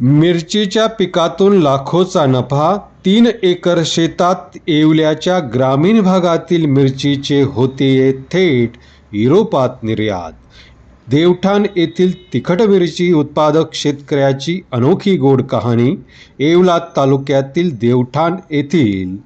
मिरचीच्या पिकातून लाखोचा नफा तीन एकर शेतात येवल्याच्या ग्रामीण भागातील मिरचीचे होते थेट युरोपात निर्यात. देवठाण येथील तिखट मिरची उत्पादक शेतकऱ्याची अनोखी गोड कहाणी येवला तालुक्यातील देवठाण येथील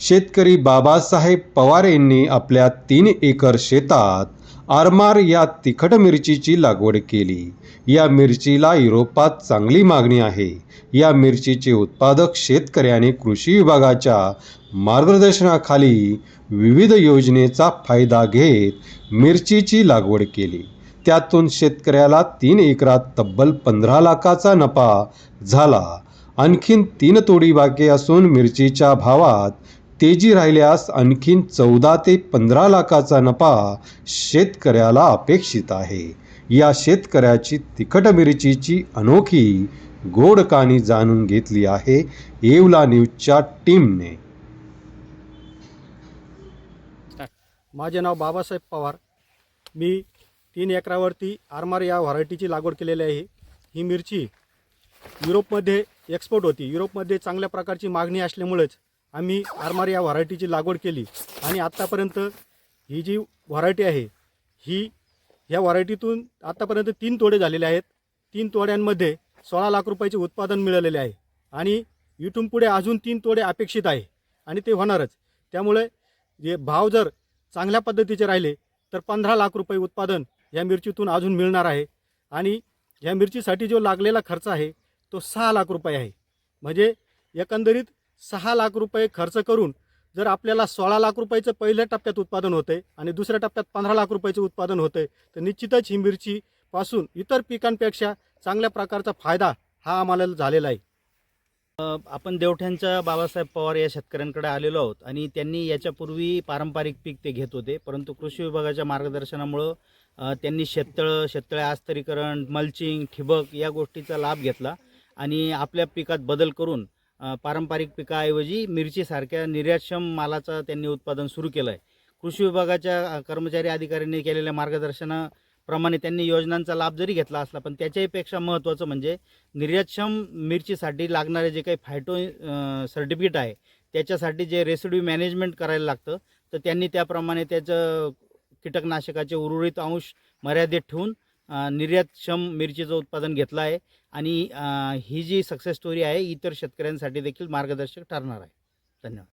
शेतकरी बाबासाहेब पवार यांनी आपल्या तीन एकर शेतात आरमार या तिखट मिरचीची लागवड केली. या मिरचीला युरोपात चांगली मागणी आहे. या मिरचीचे उत्पादक शेतकऱ्याने कृषी विभागाच्या मार्गदर्शनाखाली विविध योजनेचा फायदा घेत मिरचीची लागवड केली. त्यातून शेतकऱ्याला तीन एकरात तब्बल पंधरा लाखाचा नफा झाला. आणखीन तीन तोडी बाकी असून मिरचीच्या भावात तेजी राहिल्यास आणखीन चौदा ते पंधरा लाखाचा नफा शेतकऱ्याला अपेक्षित आहे. या शेतकऱ्याची तिखट मिरचीची अनोखी गोड कहाणी जाणून घेतली आहे येवला न्यूजच्या टीमने. माझे नाव बाबासाहेब पवार. मी तीन एकरावरती आरमार या व्हरायटीची लागवड केलेली आहे. ही मिरची युरोपमध्ये एक्सपोर्ट होती. युरोपमध्ये चांगल्या प्रकारची मागणी असल्यामुळेच आम्ही आरमार या व्हरायटीची लागवड केली. आणि आत्तापर्यंत ही जी व्हरायटी आहे ही ह्या व्हरायटीतून आत्तापर्यंत तीन तोडे झालेले आहेत. तीन तोड्यांमध्ये सोळा लाख रुपयाचे उत्पादन मिळालेले आहे. आणि इथून पुढे अजून तीन तोडे अपेक्षित आहे. आणि ते होणारच. त्यामुळे जे भाव जर चांगल्या पद्धतीचे राहिले तर पंधरा लाख रुपये उत्पादन या मिरचीतून अजून मिळणार आहे. आणि या मिरचीसाठी जो लागलेला खर्च आहे तो सहा लाख रुपये आहे. म्हणजे एकंदरीत सहा लाख रुपये खर्च करून जर आपल्याला सोळा लाख रुपयाचं पहिल्या टप्प्यात उत्पादन होते आणि दुसऱ्या टप्प्यात पंधरा लाख रुपयाचं उत्पादन होते तर निश्चितच ही मिरचीपासून इतर पिकांपेक्षा चांगल्या प्रकारचा फायदा हा आम्हाला झालेला आहे. आपण देवठ्यांच्या बाबासाहेब पवार या शेतकऱ्यांकडे आलेलो आहोत आणि त्यांनी याच्यापूर्वी पारंपरिक पीक ते घेत होते परंतु कृषी विभागाच्या मार्गदर्शनामुळं त्यांनी शेततळं शेततळे आस्तरीकरण मल्चिंग ठिबक या गोष्टीचा लाभ घेतला आणि आपल्या पिकात बदल करून पारंपरिक पिकाऐवजी मिरचीसारख्या निर्यातक्षम मालाचं त्यांनी उत्पादन सुरू केलं आहे कृषी विभागाच्या कर्मचारी अधिकाऱ्यांनी केलेल्या मार्गदर्शनाप्रमाणे त्यांनी योजनांचा लाभ जरी घेतला असला पण त्याच्याहीपेक्षा महत्त्वाचं म्हणजे निर्यातक्षम मिरचीसाठी लागणारे जे काही फायटो सर्टिफिकेट आहे त्याच्यासाठी जे रेसिड्यू मॅनेजमेंट करायला लागतं तर त्यांनी त्याप्रमाणे त्याचं कीटकनाशकाचे उर्वरित अंश मर्यादित ठेवून निर्यातक्षम मिरचीचं उत्पादन घेतलं आहे आणि ही जी सक्सेस स्टोरी आहे इतर शेतकऱ्यांसाठी देखील मार्गदर्शक ठरणार आहे. धन्यवाद.